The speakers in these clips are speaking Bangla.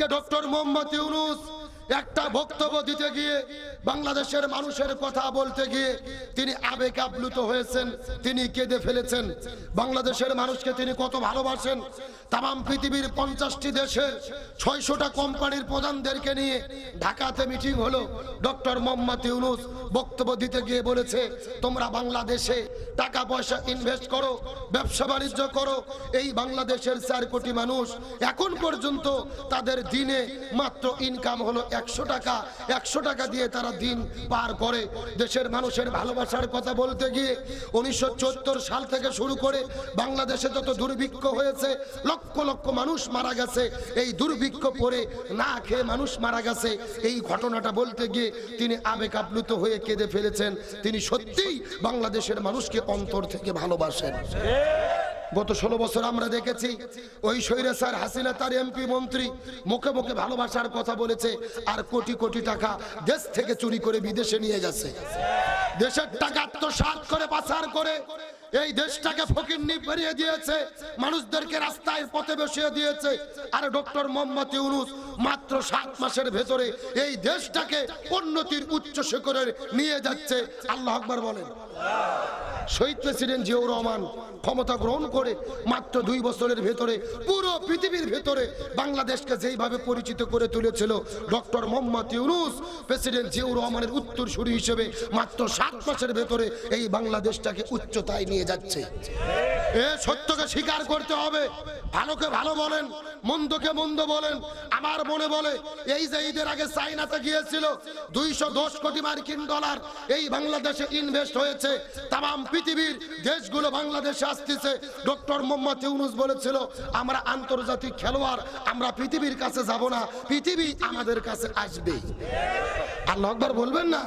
আজকে ডক্টর মোহাম্মদ ইউনুস একটা বক্তব্য দিতে গিয়ে বাংলাদেশের মানুষের কথা বলতে গিয়ে তিনি আবেগ আপ্লুত হয়েছেন, তিনি কেঁদে ফেলেছেন। বাংলাদেশের মানুষকে তিনি কত ভালোবাসেন। তাম পৃথিবীর পঞ্চাশটি দেশের ছয়শোটা কোম্পানির প্রধানদেরকে নিয়ে ঢাকাতে মিটিং হলো। ডক্টর মোহাম্মদ ইউনুস বক্তব্য দিতে গিয়ে বলেছে, তোমরা বাংলাদেশে টাকা পয়সা ইনভেস্ট করো, ব্যবসা বাণিজ্য করো। এই বাংলাদেশের চার কোটি মানুষ এখন পর্যন্ত তাদের দিনে মাত্র ইনকাম হলো একশো টাকা একশো টাকা দিয়ে তারা দিন পার করে। দেশের মানুষের ভালোবাসার কথা বলতে গিয়ে উনিশশো সাল থেকে শুরু করে বাংলাদেশে যত দুর্ভিক্ষ হয়েছে, লক্ষ লক্ষ মানুষ মারা গেছে। এই দুর্ভিক্ষ পরে না খেয়ে মানুষ মারা গেছে। এই ঘটনাটা বলতে গিয়ে তিনি আবেগ আপ্লুত হয়ে কেঁদে ফেলেছেন। তিনি সত্যিই বাংলাদেশের মানুষকে অন্তর থেকে ভালোবাসেন। গত ষোলো বছর আমরা দেখেছি ওই সৈরে স্যার হাসিনা, তার এমপি মন্ত্রী মুখে মুখে ভালোবাসার কথা বলেছে, আর কোটি কোটি টাকা দেশ থেকে চুরি করে বিদেশে নিয়ে গেছে দেশের টাকা আত্মসাৎ করে, পাচার করে, এই দেশটাকে ফকিরনি বেরিয়ে দিয়েছে, মানুষদেরকে রাস্তায় পথে বসিয়ে দিয়েছে, আর ডক্টর মোহাম্মদ ইউনুস মাত্র সাত মাসের ভেতরে এই দেশটাকে উন্নতির উচ্চ শিখরে নিয়ে যাচ্ছে। আল্লাহ আকবার বলেন। শহীদ প্রেসিডেন্ট জিয়াউর রহমান ক্ষমতা গ্রহণ করে মাত্র দুই বছরের ভেতরে, পুরো পৃথিবীর ভেতরে বাংলাদেশকে যেইভাবে পরিচিত করে তুলেছিল ডক্টর মোহাম্মদ ইউনুস, প্রেসিডেন্ট জিয়াউর রহমানের উত্তরসূরি হিসেবে মাত্র সাত মাসের ভেতরে এই বাংলাদেশটাকে উচ্চতায় নিয়ে যাচ্ছে। এ সত্যকে স্বীকার করতে হবে, ভালোকে ভালো বলেন, মন্দকে মন্দ বলেন। আমার মনে বলে, এই যে ঈদের আগে চাইনাতে গিয়েছিল, দুইশো দশ কোটি মার্কিন ডলার এই বাংলাদেশে ইনভেস্ট হয়েছে তাম পৃথিবীর দেশগুলো বাংলাদেশে আসতেছে। ডক্টর মোহাম্মদ ইউনুস বলেছিল, আমরা আন্তর্জাতিক খেলোয়াড়, আমরা পৃথিবীর কাছে যাব না, পৃথিবী আমাদের কাছে আসবে। আল্লাহ আকবার বলবেন না?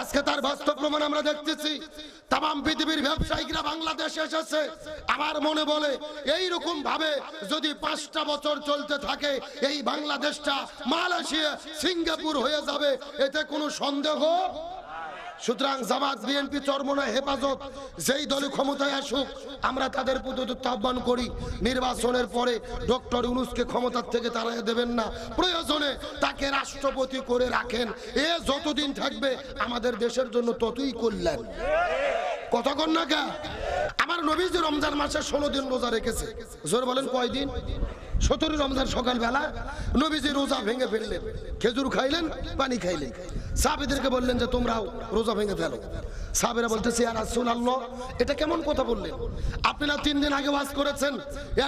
আজকে তার বাস্তব প্রমাণ আমরা দেখতেছি। তাম পৃথিবীর ব্যবসায়িকরা বাংলাদেশে এসেছে। আমার মনে বলে এই রকম ভাবে যদি পাঁচটা বছর চলতে থাকে, এই বাংলাদেশটা মালয়েশিয়া, সিঙ্গাপুর হয়ে যাবে। এতে কোনো সন্দেহ? সুতরাং জামাত, বিএনপি চরমনায় হেফাজত, যেই দলে ক্ষমতায় আসুক, আমরা তাদের প্রতি আহ্বান করি। নির্বাচনের পরে ডক্টর ইউনুসকে ক্ষমতার থেকে তারা দেবেন না। প্রয়োজনে তাকে রাষ্ট্রপতি করে রাখেন। এ যতদিন থাকবে, আমাদের দেশের জন্য ততই কল্যাণ। কতক্ষণ না কা? আমার নবীজি রমজান মাসে ষোলো দিন রোজা রেখেছে। জোর বলেন, কয়দিন? সতেরো রমজান সকালবেলা নবীজি রোজা ভেঙে ফেললেন। খেজুর খাইলেন, পানি খাইলেন। সাহাবিদেরকে বললেন যে তোমরাও রোজা ভেঙে ফেলো। সাহাবেরা বলতেছে আর রাসূল আল্লাহ এটা কেমন কথা বললেন? আপনারা তিন দিন আগে ওয়াজ করেছেন?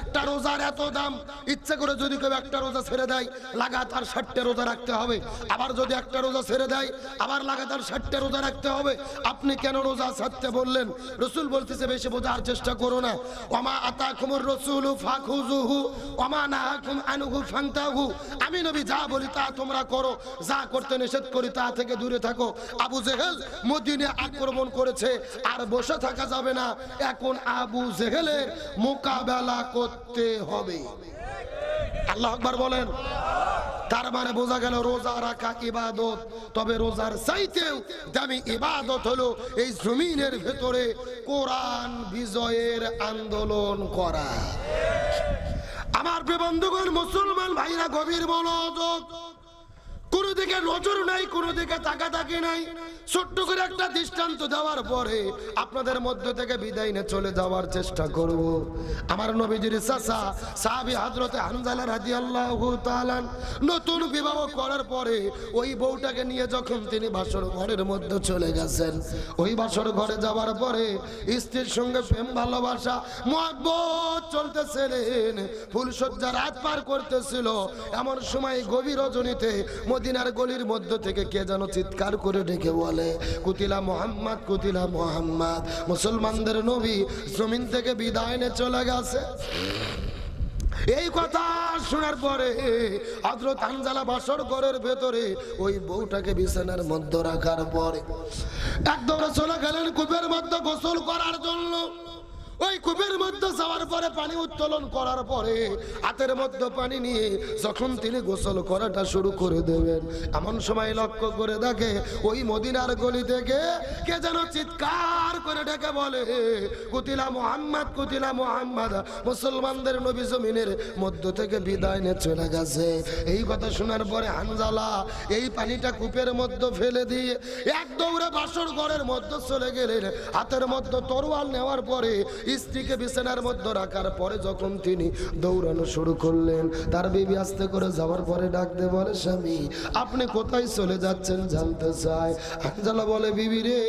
একটা রোজার এত দাম। ইচ্ছে করে যদি কেউ একটা রোজা ছেড়ে দেয়, লাগাতার ষাটটা রোজা রাখতে হবে। আবার যদি একটা রোজা ছেড়ে দেয়, আবার লাগাতার ষাটটা রোজা রাখতে হবে। আপনি কেন রোজা ছাড়তে বললেন? রসুল বলতেছে, বেশি বোঝার চেষ্টা করো না। ওমা আতা কুমুর রসুল ফাখুজুহু ওমা নাহাকুম আনুহু ফান্তাহু। আমি নবী যা বলি তা তোমরা করো, যা করতে নিষেধ করি তা থেকে দূরে থাকো। আবু জেহেল মদিনে আক্রমণ করেছে, আর বসে থাকা যাবে না। এখন আবু জেহেলের মোকাবেলা করতে হবে। আল্লাহ আকবার বলেন। তার মানে বোঝা গেল রোজা রাখা ইবাদত। তবে রোজার চাইতেও দামি ইবাদত হলো এই জমিনের ভেতরে কোরআন বিজয়ের আন্দোলন করা। আমার বন্ধুগণ, মুসলমান ভাইরা, গভীর মনোযোগ দিকে নজর নাই, কোন দিকে তাকাতাকি নাই। ছোট্ট করে একটা দৃষ্টান্ত দেওয়ার পরে আপনাদের মধ্য থেকে বিদায় নিয়ে চলে যাওয়ার চেষ্টা করব। আমার নবীজির চাচা, সাহাবী হযরতে হানজালা রাদিয়াল্লাহু তাআলা নতুন বিবাহ করার পরে ওই বউটাকে নিয়ে যখন তিনি বাসর ঘরের মধ্যে চলে গেছেন, ওই বাসর ঘরে যাওয়ার পরে স্ত্রীর সঙ্গে প্রেম, ভালোবাসা, মহব্বত চলতেছিলেন। ফুলসজ্জা রাত পার করতেছিল। এমন সময় গভীর রজনীতে মদিনার গলির মধ্য থেকে কে যেন চিৎকার করে ডেকে বলে, কুতিলা মোহাম্মদ কুতিলা মোহাম্মদ, মুসলমানদের নবী জমিন থেকে বিদায় নিয়ে চলে গেছে। এই কথা শোনার পরে হজরত আনজালা বাসর ঘরের ভেতরে ওই বউটাকে বিছানার মধ্যে রাখার পরে একদম চলে গেলেন কূপের মধ্যে গোসল করার জন্য। ওই কূপের মধ্যে যাওয়ার পরে পানি উত্তোলন করার পরে হাতের মধ্যে পানি নিয়ে যখন তিনি গোসল করাটা শুরু করে দেবেন, এমন সময় লক্ষ্য করে দেখে ওই মদিনার গলি থেকে কে যেন চিৎকার করে ডেকে বলে, কুতিলা মোহাম্মদ কুতিলা মোহাম্মদ, মুসলমানদের নবী জমিনের মধ্য থেকে বিদায় নিয়ে চলে গেছে। এই কথা শোনার পরে হানজালা এই পানিটা কূপের মধ্যে ফেলে দিয়ে এক দৌড়ে বাসর ঘরের মধ্যে চলে গেলেন। হাতের মধ্যে তরোয়াল নেওয়ার পরে স্ত্রীকে বিছানার মধ্যে রাখার পরে যখন তিনি দৌড়ানো শুরু করলেন, তার বিবি আস্তে করে যাওয়ার পরে ডাকতে বলে, স্বামী, আপনি কোথায় চলে যাচ্ছেন জানতে চাই? হানজালা বলে, বিবি রে,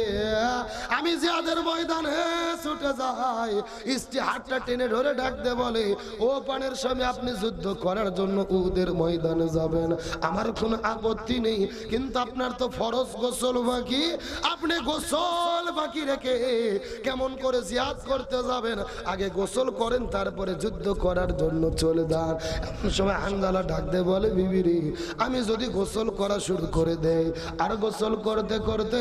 আমি জিয়াদের ময়দানে ছুটে যাই। স্ত্রী হাতটা টেনে ধরে ডাকতে বলে, ও পানের স্বামী, আপনি যুদ্ধ করার জন্য উদের ময়দানে যাবেন। আমার কোনো আপত্তি নেই, কিন্তু আপনার তো ফরজ গোসল বাকি। আপনি গোসল বাকি রেখে কেমন করে জিয়াদ করতে যাবেন। আগে গোসল করেন, তারপরে যুদ্ধ করার জন্য চলে যান। এমন সময় আঙ্গালা ডাকতে বলে বিবিরি আমি যদি গোসল করা শুরু করে দেই, আর গোসল করতে করতে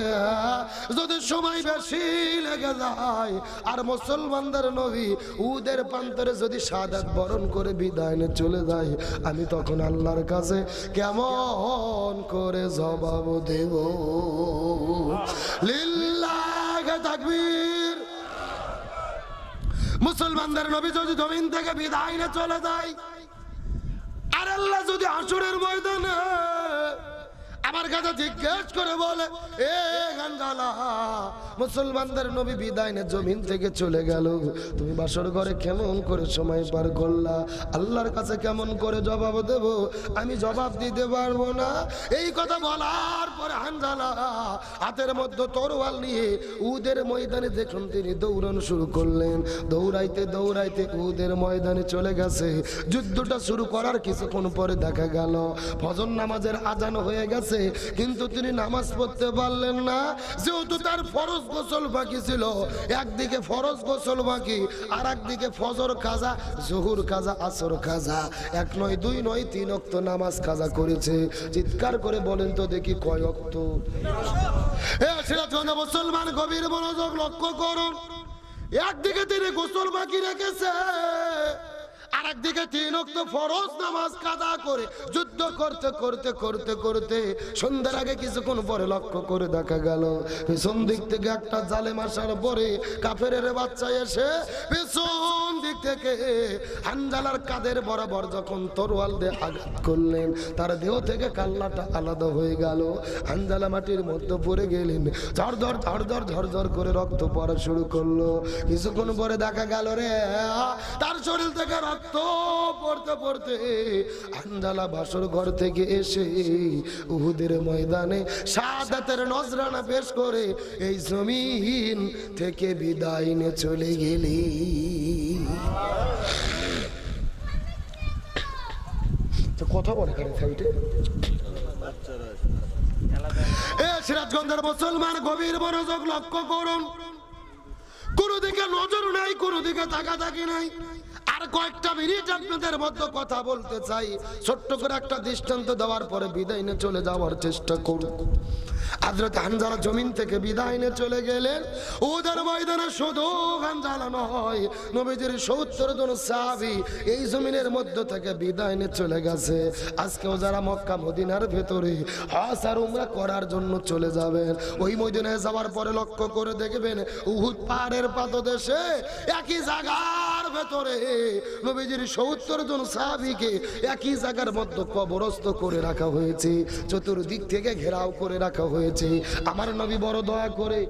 যদি সময় বেশি লেগে যায়, আর মুসলমানদের নবী উদের প্রান্তরে যদি সাদাত বরণ করে বিদায় চলে যায়, আমি তখন আল্লাহর কাছে কেমন করে জবাব দেব? লিল্লাহ তাকবীর। মুসলমানদের নবী যদি জমিন থেকে বিদায় চলে যায় আর আল্লাহ যদি আসরের ময়দানে আমার কাছে জিজ্ঞেস করে বলে, এ গান্ডালা মুসলমানদের নবী বিদায় জমিন থেকে চলে গেল। তুমি বাসর ঘরে কেমন করে সময় পার করলা? আল্লাহর কাছে কেমন করে জবাব দেব? আমি জবাব দিতে পারব না। এই কথা বলার পরে হানজালা হাতের মধ্যে তরোয়াল নিয়ে উদের ময়দানে দেখুন তিনি দৌড়ানো শুরু করলেন। দৌড়াইতে দৌড়াইতে উদের ময়দানে চলে গেছে। যুদ্ধটা শুরু করার কিছুক্ষণ পরে দেখা গেল, ফজর নামাজের আজান হয়ে গেছে। কিন্তু তিনি নামাজ পড়তে পারলেন না। যেহেতু তার ফরজ গোসল বাকি ছিল, একদিকে ফরজ গোসল বাকি আর একদিকে ফজর কাজা, জহুর কাজা, আসর কাজা। এক নয়, দুই নয়, তিন অক্ত নামাজ কাজা করেছে। চিৎকার করে বলেন তো দেখি কয় অক্ত মুসলমান গভীর মনোযোগ লক্ষ্য করুন। একদিকে তিনি গোসল বাকি রেখেছে আর একদিকে তিন অক্ত ফরজ নামাজ কাদা করে, যুদ্ধ করতে করতে করতে করতে সন্ধ্যার আগে কিছুক্ষণ পরে লক্ষ্য করে দেখা গেল, পেছন দিক থেকে একটা জালেম আসার পরে কাফের বাচ্চা এসে পেছন দিক থেকে হানজালার কাদের বরাবর যখন তরোয়াল দিয়ে আঘাত করলেন, তার দেহ থেকে কাল্লাটা আলাদা হয়ে গেল। হানজালা মাটির মধ্যে পড়ে গেলেন ঝরঝর ঝরঝর ঝরঝর করে রক্ত পড়া শুরু করল। কিছুক্ষণ পরে দেখা গেল রে, তার শরীর থেকে রক্ত পড়তে পড়তে আঞ্জালা বাসর ঘর থেকে এসে উহুদের ময়দানে সাদাতের নজরানা পেশ করে এই জমিন থেকে বিদায় নিয়ে চলে গেলি। তো কথা বলে কেন সাইডে। এ সিরাজগঞ্জের মুসলমান গভীর মনোযোগ লক্ষ্য করুন। কোনো দিকে নজর নাই, কোনো দিকে তাকাতাকি নাই। আর কয়েকটা মধ্যে কথা বলতে চাই। ছোট্ট করে একটা দৃষ্টান্ত দেওয়ার পরে বিদায় নিয়ে চলে যাওয়ার চেষ্টা করুন। এই থেকে বিদায় চলে গেছে। যারা মক্কা, মদিনার ভেতরে করার জন্য চলে যাবেন। ওই মদিনায় যাওয়ার পরে লক্ষ্য করে দেখবেন উহুদ পাহাড়ের পাদদেশে একই জায়গার ভেতরে। নবীজির সত্তর জন সাহাবিকে একই জায়গার মধ্যে কবরস্থ করে রাখা হয়েছে, চতুর্দিক থেকে ঘেরাও করে রাখা হয়েছে। আমার নবী বড় দয়া করে।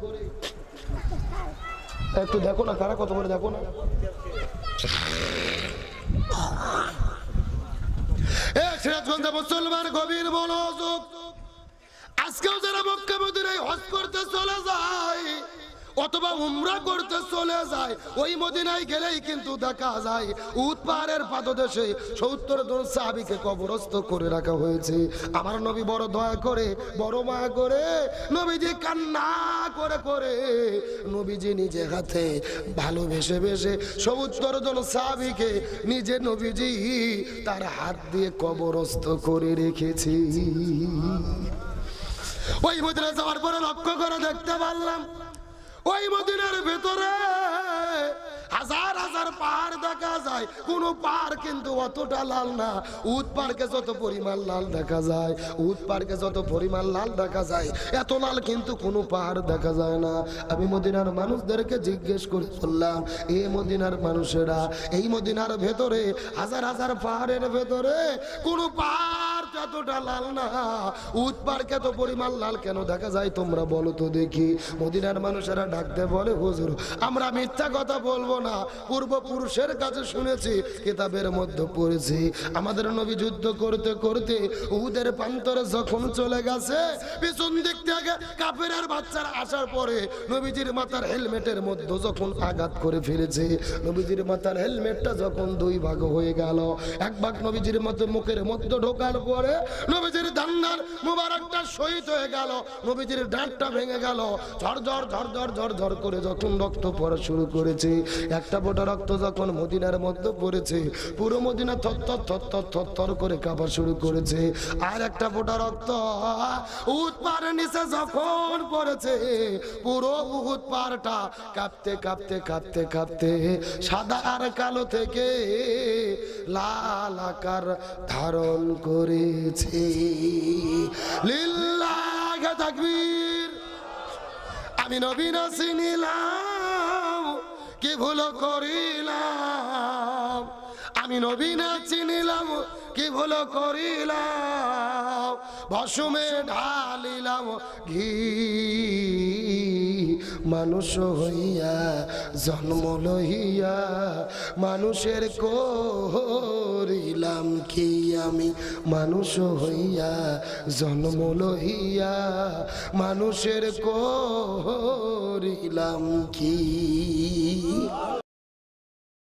একটু দেখো না, কারা কত করে দেখো না। আজকেও যারা মক্কা মদিনায় হজ করতে চলে যায় অথবা উমরা করতে চলে যায়। ওই মদিনায় গেলেই কিন্তু দেখা যায় উদ পাহাড়ের পাদদেশে সত্তর জন সাহাবিকে কবরস্থ করে রাখা হয়েছে। আমার নবী বড় দয়া করে, বড় মায়া করে, নবীজি কান্না করে করে, নবীজি নিজে হাতে ভালোবেসে বেসে সত্তর জন সাহাবিকে নিজে নবীজি তার হাত দিয়ে কবরস্থ করে রেখেছি। ওই মদিনা যাওয়ার পরে লক্ষ্য করে দেখতে পারলাম ওই মদিনার ভেতরে হাজার হাজার পাহাড় দেখা যায়। কোনো পাহাড় কিন্তু অতটা লাল না। উদ পার্কে যত পরিমাণ লাল দেখা যায় উদ পার্কে যত পরিমাণ লাল দেখা যায়, এত লাল কিন্তু কোনো পাহাড় দেখা যায় না। আমি মদিনার মানুষদেরকে জিজ্ঞেস করে বললাম এ মদিনার মানুষেরা, এই মদিনার ভেতরে হাজার হাজার পাহাড়ের ভেতরে কোনো পাহাড় লাল না। পরিমাণ লাল কেন দেখা যায় তোমরা বলো তো দেখি। মদিনার মানুষেরা ডাকতে বলে, হুজুর, আমরা মিথ্যা কথা বলব না। পূর্বপুরুষের কাছে শুনেছি, কিতাবের মধ্যে পড়েছি। আমাদের নবী যুদ্ধ করতে করতে উদের প্রান্তরে যখন চলে গেছে, পিছন দিক থেকে কাফেরের বাচ্চারা আসার পরে নবীজির মাথার হেলমেটের মধ্যে যখন আঘাত করে ফেলেছে, নবীজির মাথার হেলমেটটা যখন দুই ভাগ হয়ে গেল, এক ভাগ নবীজির মধ্যে মুখের মধ্যে ঢোকার পরে নবীজির দান্নার মুবারকটা শহীদ হয়ে গেল, নবীজির ডাঁটটা ভেঙে গেল। ঝরঝর ঝরঝর ঝরঝর করে যখন রক্ত পড়া শুরু করেছে, একটা ফোঁটা রক্ত যখন মদিনার মধ্যে পড়েছে, পুরো মদিনা থর থর থর করে কাঁপা শুরু করেছে। আর একটা ফোঁটা রক্ত উৎপার নিচে যখন পড়েছে, পুরো উহুদ পারটা কাঁপতে কাঁপতে কাঁপতে কাঁপতে সাদা আর কালো থেকে লাল আকার ধারণ তাকবীর। আমি নবীন চিনিলাম কি ভুল করিলাম? আমি নবীন চিনিলাম কি ভুল করিলাম? ভসুমে ঢালিলাম ঘি। মানুষ হইয়া, জন্ম লইয়া মানুষের করিলাম কি আমি? মানুষ হইয়া, জন্ম লইয়া মানুষের করিলাম কি?